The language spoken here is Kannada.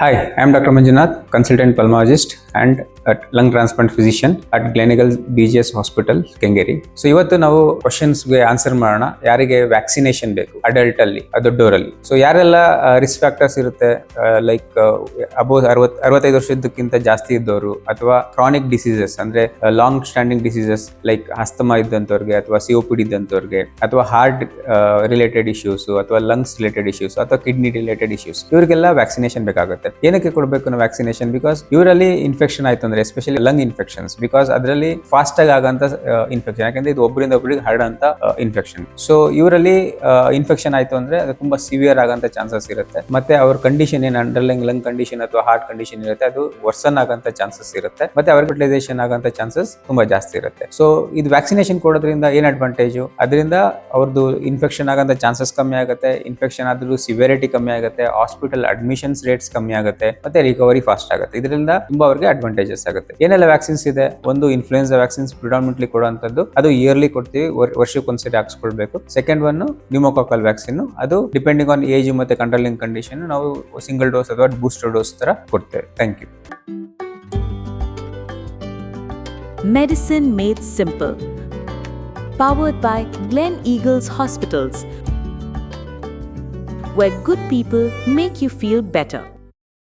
Hi, I am Dr. Manjunath, consultant pulmonologist and at physician at Gleneagles B G S hospital Kengeri so ಇವತ್ತು ನಾವು ಕ್ವಶನ್ಸ್ಗೆ ಆನ್ಸರ್ ಮಾಡೋಣ. ಯಾರಿಗೆ ವ್ಯಾಕ್ಸಿನೇಷನ್ ಬೇಕು? ಅಡಲ್ಟ್ ಅಲ್ಲಿ ದೊಡ್ಡವರಲ್ಲಿ. ಸೊ ಯಾರೆಲ್ಲ ರಿಸ್ಕ್ ಫ್ಯಾಕ್ಟರ್ಸ್ ಇರುತ್ತೆ? ಲೈಕ್ ಅಬೋ, ಅರವತ್, ಅರವತ್ತೈದು ವರ್ಷದಕ್ಕಿಂತ ಜಾಸ್ತಿ ಇದ್ದವರು ಅಥವಾ ಕ್ರಾನಿಕ್ ಡಿಸೀಸಸ್ ಅಂದ್ರೆ long standing diseases like asthma ಇದ್ದಂಥವ್ರಿಗೆ ಅಥವಾ ಸಿ ಒ ಪಿ ಡಿ ಇದ್ದಂಥವ್ರಿಗೆ ಅಥವಾ ಹಾರ್ಟ್ ರಿಲೇಟೆಡ್ ಇಶ್ಯೂಸ್ ಅಥವಾ ಲಂಗ್ಸ್ ರಿಲೇಟೆಡ್ ಇಶ್ಯೂಸ್ ಅಥವಾ ಕಿಡ್ನಿ ರಿಲೇಟೆಡ್ ಇಶ್ಯೂಸ್ ಇವರಿಗೆಲ್ಲ ವ್ಯಾಕ್ಸಿನೇಷನ್ ಬೇಕಾಗುತ್ತೆ. ಏನಕ್ಕೆ ಕೊಡಬೇಕು ನಾವು ವ್ಯಾಕ್ಸಿನೇಷನ್ ಬಿಕಾಸ್ ಇವರಲ್ಲಿ ಇನ್ಫೆಕ್ಷನ್ ಆಯ್ತು ಅಂದ್ರೆ ಎಸ್ಪೆಷಲಿ ಲಂಗ್ ಇನ್ಫೆಕ್ಷನ್ಸ್ ಬಿಕಾಸ್ ಅದರಲ್ಲಿ ಫಾಸ್ಟ್ ಆಗಿ ಆಗಂತ ಇನ್ಫೆಕ್ಷನ್ ಯಾಕಂದ್ರೆ ಇದು ಒಬ್ಬರಿಂದ ಒಬ್ಬರಿಗೆ ಹರಡಂತ ಇನ್ಫೆಕ್ಷನ್ ಸೊ ಇವರಲ್ಲಿ ಇನ್ಫೆಕ್ಷನ್ ಆಯ್ತು ಅಂದ್ರೆ ಅದು ತುಂಬಾ ಸಿವಿಯರ್ ಆಗಂತ ಚಾನ್ಸಸ್ ಇರುತ್ತೆ. ಮತ್ತೆ ಅವ್ರ ಕಂಡೀಷನ್ ಏನು ಅಂಡರ್ಲೈನ್ ಲಂಗ್ ಕಂಡೀಷನ್ ಅಥವಾ ಹಾರ್ಟ್ ಕಂಡೀಷನ್ ಇರುತ್ತೆ, ಅದು ವರ್ಸನ್ ಆಗಂತ ಚಾನ್ಸಸ್ ಇರುತ್ತೆ. ಮತ್ತೆ ಅವ್ರ ಫರ್ಟಿಲೈಸೇಷನ್ ಆಗಂತ ಚಾನ್ಸಸ್ ತುಂಬಾ ಜಾಸ್ತಿ ಇರುತ್ತೆ. ಸೊ ಇದು ವ್ಯಾಕ್ಸಿನೇಷನ್ ಕೊಡೋದ್ರಿಂದ ಏನ್ ಅಡ್ವಾಂಟೇಜು ಅದರಿಂದ ಅವ್ರದ್ದು ಇನ್ಫೆಕ್ಷನ್ ಆಗಂತ ಚಾನ್ಸಸ್ ಕಮ್ಮಿ ಆಗುತ್ತೆ. ಇನ್ಫೆಕ್ಷನ್ ಆದ್ರೂ ಸಿವಿಯರಿಟಿ ಕಮ್ಮಿ ಆಗುತ್ತೆ. ಹಾಸ್ಪಿಟಲ್ ಅಡ್ಮಿಷನ್ಸ್ ರೇಟ್ಸ್ ಕಮ್ಮಿ ಆಗುತ್ತೆ. ಮತ್ತೆ ರಿಕವರಿ ಫಾಸ್ಟ್ ಆಗುತ್ತೆ. ಇದರಿಂದ ತುಂಬಾ ಅವ್ರಿಗೆ ಅಡ್ವಾಂಟೇಜಸ್ ಆಗುತ್ತೆ. ಏನೆಲ್ಲ ವ್ಯಾಕ್ಸಿನ್ಸ್ ಇದೆ? ಒಂದು ಇನ್ಫ್ಲೂಯೆನ್ಸಾ ವ್ಯಾಕ್ಸಿನ್ಸ್ ಪ್ರಿಡಾಮಿನೆಂಟ್ಲಿ ಕೊಡುವಂತದ್ದು ಅದು ಇಯರ್ಲಿ ಕೊಡ್ತೀವಿ ವರ್- ವರ್ಷಕ್ಕೊಂದ್ಸರಿ ಹಾಕ್ಸ್ಕೊಳ್ಬೇಕು. ಸೆಕೆಂಡ್ ಒನ್ ನ್ಯೂಮೋಕಾಕಲ್ ವ್ಯಾಕ್ಸಿನ್ ಅದು ಡಿಪೆಂಡಿಂಗ್ ಆನ್ ಏಜ್ ಮತ್ತೆ ಕಂಟ್ರೋಲಿಂಗ್ ಕಂಡೀಷನ್ ನಾವು ಸಿಂಗಲ್ ಡೋಸ್ ಅಥವಾ ಬೂಸ್ಟರ್ ಡೋಸ್ ತರ ಕೊಡ್ತೇವೆ. Thank you medicine made simple Powered by Glen Eagles Hospitals, where good people make you feel better.